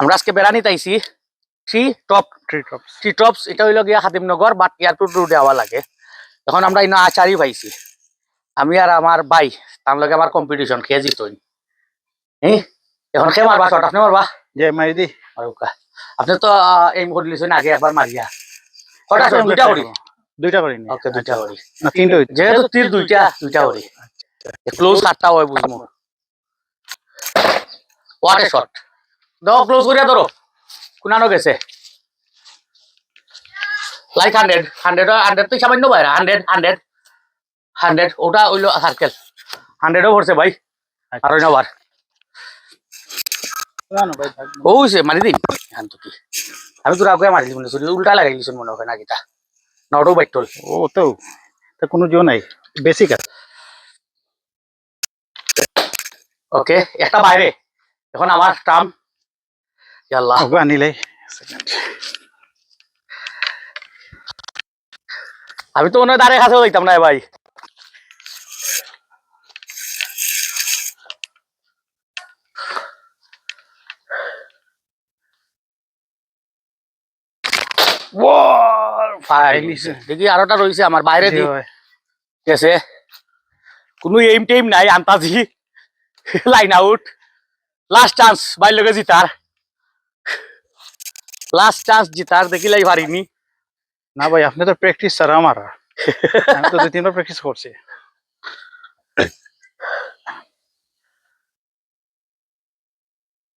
আমরা আজকে বেড়ানি তাইছি three top tree tops three tops এটা হইল গিয়া হাতিমনগর বাট এয়ারপোর্ট রোডে আওয়া লাগে। এখন আমরা ইনো আচারি পাইছি। আমি আর আমার ভাই তার লগে আমার কম্পিটিশন খেয়ে জিতই হ্যাঁ এখন খেয়ে মারবা শট আপনি মারবা? যে মারি দি। মারুকা আপনি তো এইম করে দিয়েছেন আগে একবার মারিয়া। কটা দুইটা করি? দুইটা করি ওকে দুইটা করি। না তিনটা যেহেতু তীর দুইটা দুইটা করি। ক্লোজ কাটটা হয় বুঝব হোয়াট এ শট দাও ক্লোজ করিয়া ধরো। কুনানো গেছে। লাইক হান্ড্রেড হান্ড্রেড হান্ড্রেড তো সামান্য বাইরে। হান্ড্রেড হান্ড্রেড হান্ড্রেড ওটা সার্কেল হান্ড্রেডও ভরছে ভাই। আর ওই নাবার ও সে মারি দিন এখান তো কি? আমি তোর আগে মারি শুধু উল্টা লাগাই দিয়েছেন মনে হয় না কিটা নটো বাইটল ও তো তা কোনো জো নাই। বেসিক আছে। ওকে একটা বাইরে। এখন আমার টার্ম আল্লাহ ওকে আনিলাই সেকেন্ড আমি তো মনে হয় দাঁড়িয়ে কাছেও যাইতাম না ভাই Fine. দেখি আরোটা রয়েছে আমার বাইরে দি গেছে কোনো এইম টেম নাই আন্তাজি লাইন আউট লাস্ট চান্স বাইর লগে জিতার লাস্ট চান্স জিতার দেখিলাই পারিনি। না ভাই আপনি তো প্র্যাকটিস স্যার আমার। আমি তো দুই তিনবার প্র্যাকটিস করছি।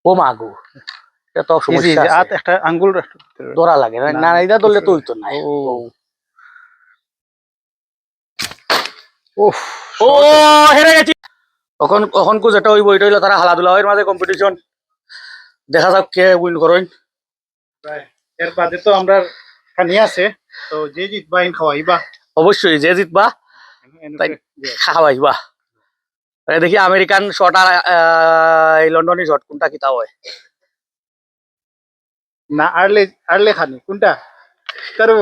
ও মাগো এটা তো সমস্যা। আত একটা আঙ্গুল ধরা লাগে না এটা ধরলে তো হইতো না। ও। ও হেরে গেছি। তখন কখন কো যেটা হইব এটা হইল তারা হালাধুলা এর মাঝে কম্পিটিশন দেখা যাক কে উইন করেন। এর বাদে তো আমরা খানি আছে তো যে জিতবা ইন খাওয়াইবা অবশ্যই যে জিতবা তাই খাওয়াইবা দেখি আমেরিকান শট আর এই লন্ডনি শট কোনটা কিতা হয় না আরলে আরলে খানি কোনটা করব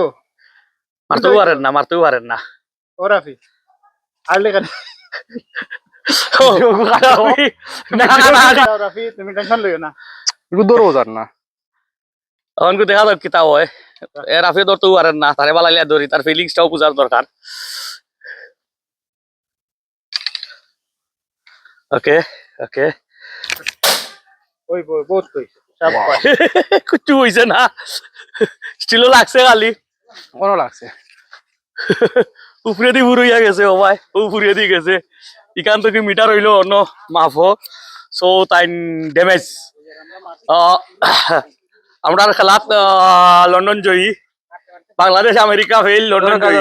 মারতেও পারেন না মারতেও পারেন না ও রাফি আরলে খানি। রাফি তুমি টেনশন লইও না একটু দৌড়ও না তখন দেখা যাক কিতা হয়। এ রাফি ধরতেও পারেন না তারে বালাইলে ধরি তার ফিলিংসটাও বোঝার দরকার ওকে ওকে ওই বই বহুত কই। কিচ্ছু হইছে না। স্টিলও লাগছে খালি। কোনো লাগছে। উপরে গেছে ও ভাই। উপরে দি গেছে। ইকান থেকে মিটার হইল অন্য মাফ সো তাই ড্যামেজ আমরা খেলাত আহ, লন্ডন জয়ী। বাংলাদেশ আমেরিকা ফেল লন্ডন জয়ী।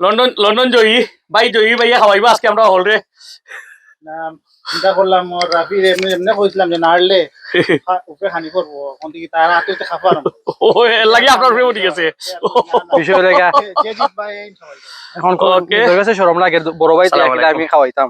লন্ডন লন্ডন জয়ী ভাই জয়ী ভাইয়া খাওয়াইবা আজকে আমরা হল রে না চিন্তা করলাম রাফি এমনি এমনি কইছিলাম যে না আরলে খা- উপরে খানি করব। কোন দিকে তার হাতে তো খাবার। ও এর লাগে আপনার প্রেম ঠিক আছে। বিষয় লেগা এখন লাগে বড় ভাই আমি খাওয়াইতাম।